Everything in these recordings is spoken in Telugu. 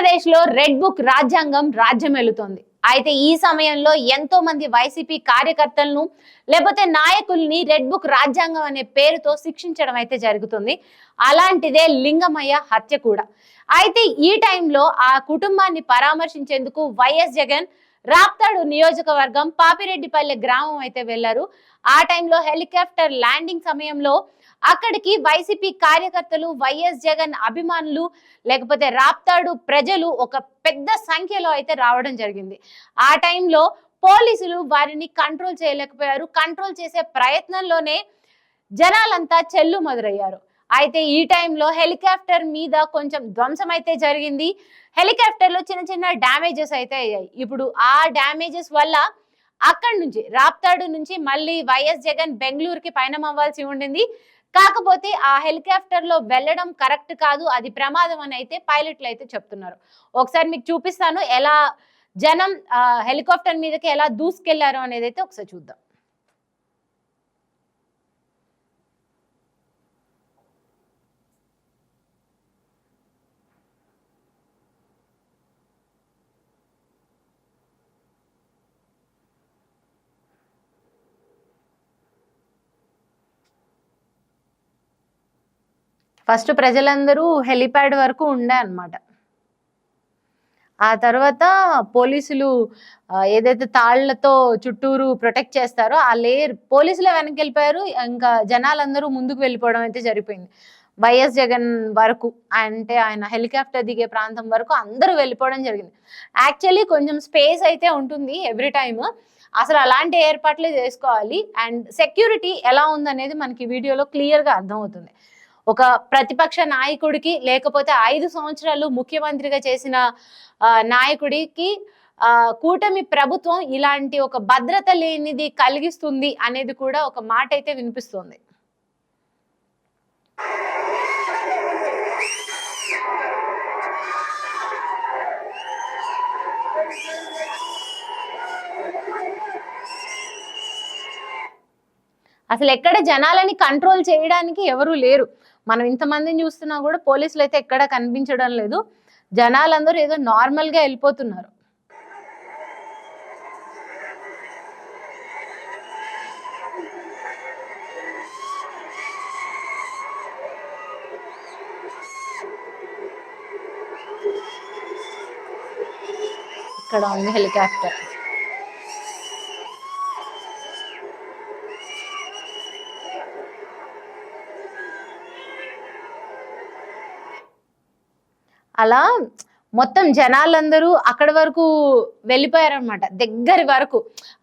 ఆంధ్రప్రదేశ్లో రెడ్ బుక్ రాజ్యాంగం రాజ్యం వెళుతోంది అయితే ఈ సమయంలో ఎంతో మంది వైసీపీ కార్యకర్తలను లేకపోతే నాయకుల్ని రెడ్ బుక్ రాజ్యాంగం అనే పేరుతో శిక్షించడం అయితే జరుగుతుంది. అలాంటిదే లింగమయ్య హత్య కూడా. అయితే ఈ టైంలో ఆ కుటుంబాన్ని పరామర్శించేందుకు వైఎస్ జగన్ రాప్తాడు నియోజకవర్గం పాపిరెడ్డిపల్లె గ్రామం అయితే వెళ్ళారు ఆ టైంలో హెలికాప్టర్ ల్యాండింగ్ సమయంలో అక్కడికి వైసీపీ కార్యకర్తలు వైఎస్ జగన్ అభిమానులు లేకపోతే రాప్తాడు ప్రజలు ఒక పెద్ద సంఖ్యలో అయితే రావడం జరిగింది. ఆ టైంలో పోలీసులు వారిని కంట్రోల్ చేయలేకపోయారు. కంట్రోల్ చేసే ప్రయత్నంలోనే జనాలంతా చెల్లు మొదలయ్యారు. అయితే ఈ టైంలో హెలికాప్టర్ మీద కొంచెం ధ్వంసం అయితే జరిగింది. హెలికాప్టర్లో చిన్న చిన్న డ్యామేజెస్ అయితే అయ్యాయి. ఇప్పుడు ఆ డ్యామేజెస్ వల్ల అక్కడి నుంచి రాప్తాడు నుంచి మళ్ళీ వైఎస్ జగన్ బెంగళూరుకి పయనం అవ్వాల్సి ఉండింది. కాకపోతే ఆ హెలికాప్టర్లో వెళ్ళడం కరెక్ట్ కాదు అది ప్రమాదం అని అయితే పైలట్లు అయితే చెప్తున్నారు. ఒకసారి మీకు చూపిస్తాను ఎలా జనం హెలికాప్టర్ మీదకి ఎలా దూసుకెళ్ళారు అనేది అయితే ఒకసారి చూద్దాం. ఫస్ట్ ప్రజలందరూ హెలిప్యాడ్ వరకు ఉండే అన్నమాట. ఆ తర్వాత పోలీసులు ఏదైతే తాళ్ళతో చుట్టూరు ప్రొటెక్ట్ చేస్తారో ఆ లేయర్ పోలీసులే వెనక్కి వెళ్ళిపోయారు ఇంకా జనాలందరూ ముందుకు వెళ్ళిపోవడం అయితే జరిపోయింది వైఎస్ జగన్ వరకు అంటే ఆయన హెలికాప్టర్ దిగే ప్రాంతం వరకు అందరూ వెళ్ళిపోవడం జరిగింది. యాక్చువల్లీ కొంచెం స్పేస్ అయితే ఉంటుంది ఎవ్రీ టైమ్. అసలు అలాంటి ఏర్పాట్లే చేసుకోవాలి. అండ్ సెక్యూరిటీ ఎలా ఉందనేది మనకి వీడియోలో క్లియర్గా అర్థమవుతుంది. ఒక ప్రతిపక్ష నాయకుడికి లేకపోతే ఐదు సంవత్సరాలు ముఖ్యమంత్రిగా చేసిన ఆ, నాయకుడికి కూటమి ప్రభుత్వం ఇలాంటి ఒక భద్రత లేనిది కలిగిస్తుంది అనేది కూడా ఒక మాట అయితే వినిపిస్తుంది. అసలు ఎక్కడ జనాలని కంట్రోల్ చేయడానికి ఎవరూ లేరు. మనం ఇంతమందిని చూస్తున్నా కూడా పోలీసులు అయితే ఎక్కడ కనిపించడం లేదు. జనాలందరూ ఏదో నార్మల్గా వెళ్ళిపోతున్నారు. ఇక్కడ ఉంది హెలికాప్టర్. అలా మొత్తం జనాలందరూ అక్కడి వరకు వెళ్ళిపోయారనమాట దగ్గరి వరకు.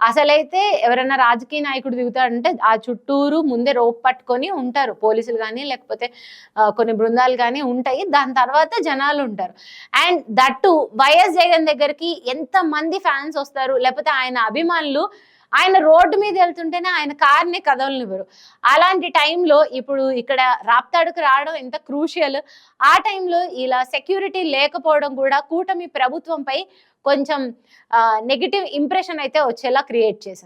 అసలైతే ఎవరైనా రాజకీయ నాయకుడు దిగుతాడంటే ఆ చుట్టూరు ముందే రోప్ పట్టుకొని ఉంటారు. పోలీసులు కానీ లేకపోతే కొన్ని బృందాలు కానీ ఉంటాయి. దాని తర్వాత జనాలు ఉంటారు. అండ్ దట్టు వైఎస్ జగన్ దగ్గరికి ఎంతమంది ఫ్యాన్స్ వస్తారు? లేకపోతే ఆయన అభిమానులు ఆయన రోడ్డు మీద వెళ్తుంటేనే ఆయన కార్ని కదలనివ్వరు అలాంటి టైంలో ఇప్పుడు ఇక్కడ రాప్తాడుకు రావడం ఎంత క్రూషియల్. ఆ టైంలో ఇలా సెక్యూరిటీ లేకపోవడం కూడా కూటమి ప్రభుత్వంపై కొంచెం నెగిటివ్ ఇంప్రెషన్ అయితే వచ్చేలా క్రియేట్ చేసింది.